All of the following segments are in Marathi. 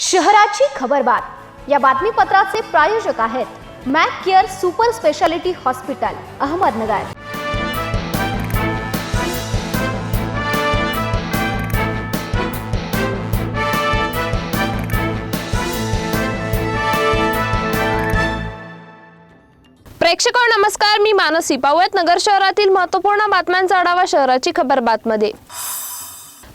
शहराची खबरबात या बातमीपत्राचे प्रायोजक आहेत Mac care super speciality hospital Ahmednagar. प्रेक्षक नमस्कार. मी मानसी. पावत नगर शहरातील महत्त्वपूर्ण बातम्यांचा आढावा शहराची खबर बातमध्ये.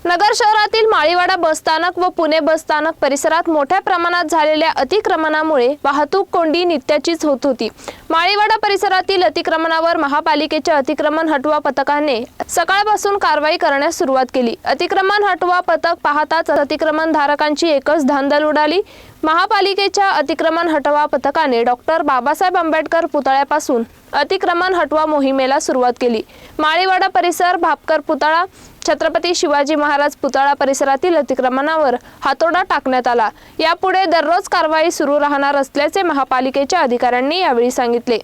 नगर शहरातील माळीवाडा बसस्थानक व पुणे बसस्थानक परिसरात मोठ्या प्रमाणात झालेल्या अतिक्रमणामुळे वाहतूक कोंडी नित्याचीच होत होती. माळीवाडा परिसरातील अतिक्रमणावर महापालिकेच्या अतिक्रमण हटवा पथकाने सकाळपासून कारवाई करण्यास सुरुवात केली. अतिक्रमण हटवा पथक पाहताच अतिक्रमण धारकांची एकच धांदल उडाली. महापालिकेच्या अतिक्रमण हटवा पथकाने डॉक्टर बाबासाहेब आंबेडकर पुतळ्यापासून अतिक्रमण हटवा मोहिमेला सुरुवात केली. माळीवाडा परिसर भापकर पुतळा छत्रपती शिवाजी महाराज पुतळा परिसरातील अतिक्रमणावर हातोडा टाकण्यात आला. यापुढे दररोज कारवाई सुरू राहणार असल्याचे महापालिकेच्या अधिकाऱ्यांनी यावेळी सांगितले.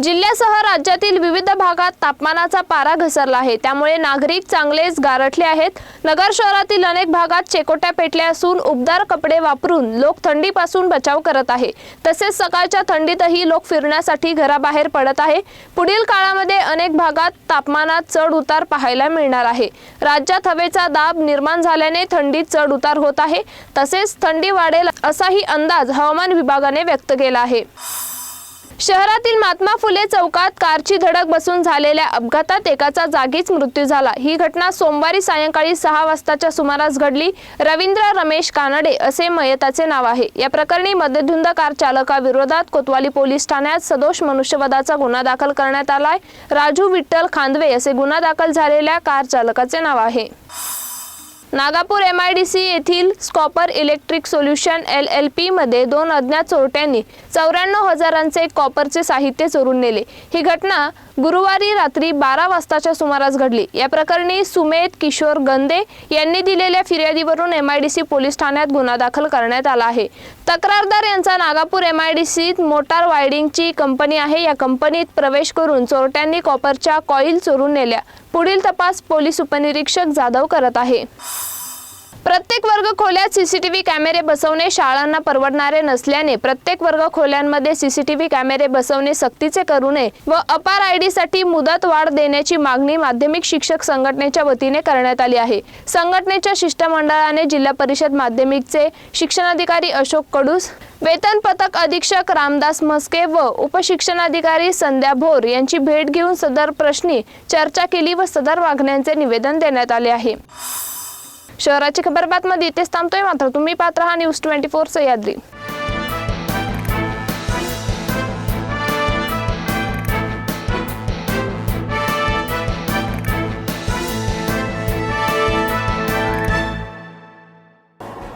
जिल्ह्यासह राज्यातील विविध भागात तापमानाचा पारा घसरला आहे. त्यामुळे नागरिक चांगलेच गारठले आहेत. नगर शहरातील अनेक भागात चेकोट्या पेटल्या असून उबदार कपडे वापरून लोक थंडीपासून बचाव करत आहे. तसेच सकाळच्या थंडीतही लोक फिरण्यासाठी घराबाहेर पडत आहे. पुढील काळामध्ये अनेक भागात तापमानात चढ उतार पाहायला मिळणार आहे. राज्यात हवेचा दाब निर्माण झाल्याने थंडीत चढ उतार होत आहे. तसेच थंडी वाढेल असाही अंदाज हवामान विभागाने व्यक्त केला आहे. शहरातील महात्मा फुले चौकात कारची धडक बसून झालेल्या अपघातात एकाचा जागीच मृत्यू झाला. ही घटना सोमवारी सायंकाळी सहा वाजताच्या सुमारास घडली. रवींद्र रमेश कानडे असे मयताचे नाव आहे. या प्रकरणी मद्यधुंद कार चालकाविरोधात कोतवाली पोलीस ठाण्यात सदोष मनुष्यवधाचा गुन्हा दाखल करण्यात आलाय. राजू विठ्ठल खांदवे असे गुन्हा दाखल झालेल्या कार चालकाचे नाव आहे. Nagapur M I D C येथील Scoper electric solution L L पीमध्ये दोन अज्ञात चोरट्यांनी चौऱ्याण्णव हजारांचे कॉपरचे साहित्य चोरून नेले. ही घटना गुरुवारी रात्री बारा वाजताच्या सुमारास घडली. या प्रकरणी सुमेध किशोर गंदे यांनी दिलेल्या फिर्यादीवरून M I D C police ठाण्यात गुन्हा दाखल करण्यात आला आहे. तक्रारदार यांचा नागापूर एम आय डी सीत मोटार वायडिंगची कंपनी आहे. या कंपनीत प्रवेश करून चोरट्यांनी कॉपरच्या कॉईल चोरून नेल्या. पुढील तपास पोलीस उपनिरीक्षक जाधव करत आहे. प्रत्येक वर्ग खोल्यात सीसीटीव्ही कॅमेरे बसवणे शाळांना परवडणारे नसल्याने प्रत्येक वर्ग खोल्यांमध्ये सीसीटीव्ही कॅमेरे बसवणे सक्तीचे करू नये व अपार आय डी साठी मुदत वाढ देण्याची मागणी माध्यमिक शिक्षक संघटनेच्या वतीने करण्यात आली आहे. संघटनेच्या शिष्टमंडळाने जिल्हा परिषद माध्यमिकचे शिक्षणाधिकारी अशोक कडूस वेतन पथक अधीक्षक रामदास म्हस्के व उपशिक्षणाधिकारी संध्या भोर यांची भेट घेऊन सदर प्रश्नी चर्चा केली व सदर मागण्यांचे निवेदन देण्यात आले आहे. शहराची खबर बातमध्ये इथेच थांबतोय मात्र तुम्ही पाहत राहा न्यूज ट्वेंटी फोर सह्याद्री.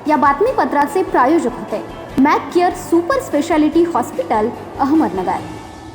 या बातमीपत्राचे प्रायोजक होते. Mac care super speciality hospital Ahmednagar.